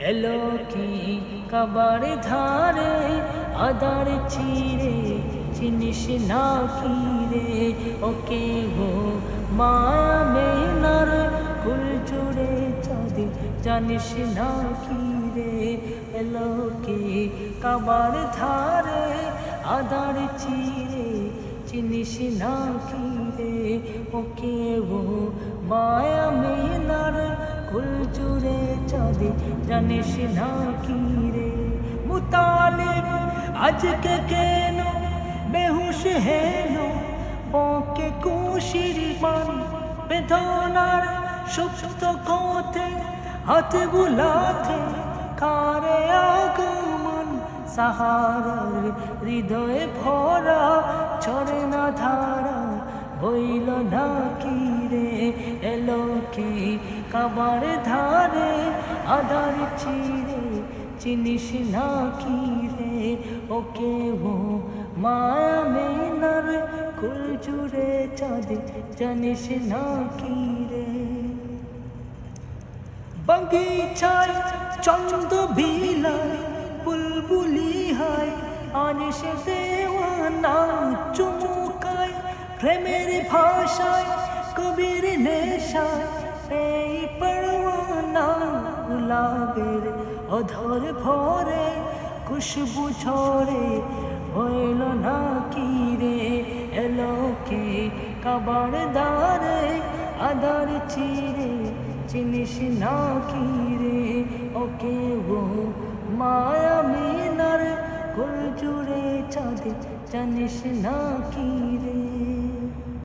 এলো কি কাবার ধারে, আদার চিরে, চিনিস না কি রে? ওকে গো মায়া মেনার কুল জুড়ে চাঁদি জানিস না কি রে? এলো কি কাবার ধারে, আদার চিরে, চিনিস না কি রে? ওকে গো মায়া মেনার কুল জুড়ে চাঁদি, জানিস না কি রে? মুতালিব, আজকে কেন বেহুশ হেন বকে কুশির পান বেদনার সুপ্ত কোথে হাত বুলাতে কারে আগমন? সাহারার হৃদয়ে ভরা চরে না ধারা বইল না কি রে এলো কি? কাবার ধারে আদার চিরে চিনিস না কি রে? ওকে হো মায়া মেনার কুল জুড়ে চাঁদে জানিস না কি রে? বাগিচায় চন্দ ভিলায় বুলবুলি হায়, আনিস দেওয়ানা চুমুকায়, প্রেমের ভাষায় কবির নেশায় এই পরওয়ানা গুলাবের অধর ভরে, খুশবু ছড়ে হইল না কি রে? এলো কে কাবার দারে আদার চিরে চিনিস না কি রে? ওকে ও মায়া মিনার কুল জুড়ে চাঁদে জানিস না কি রে?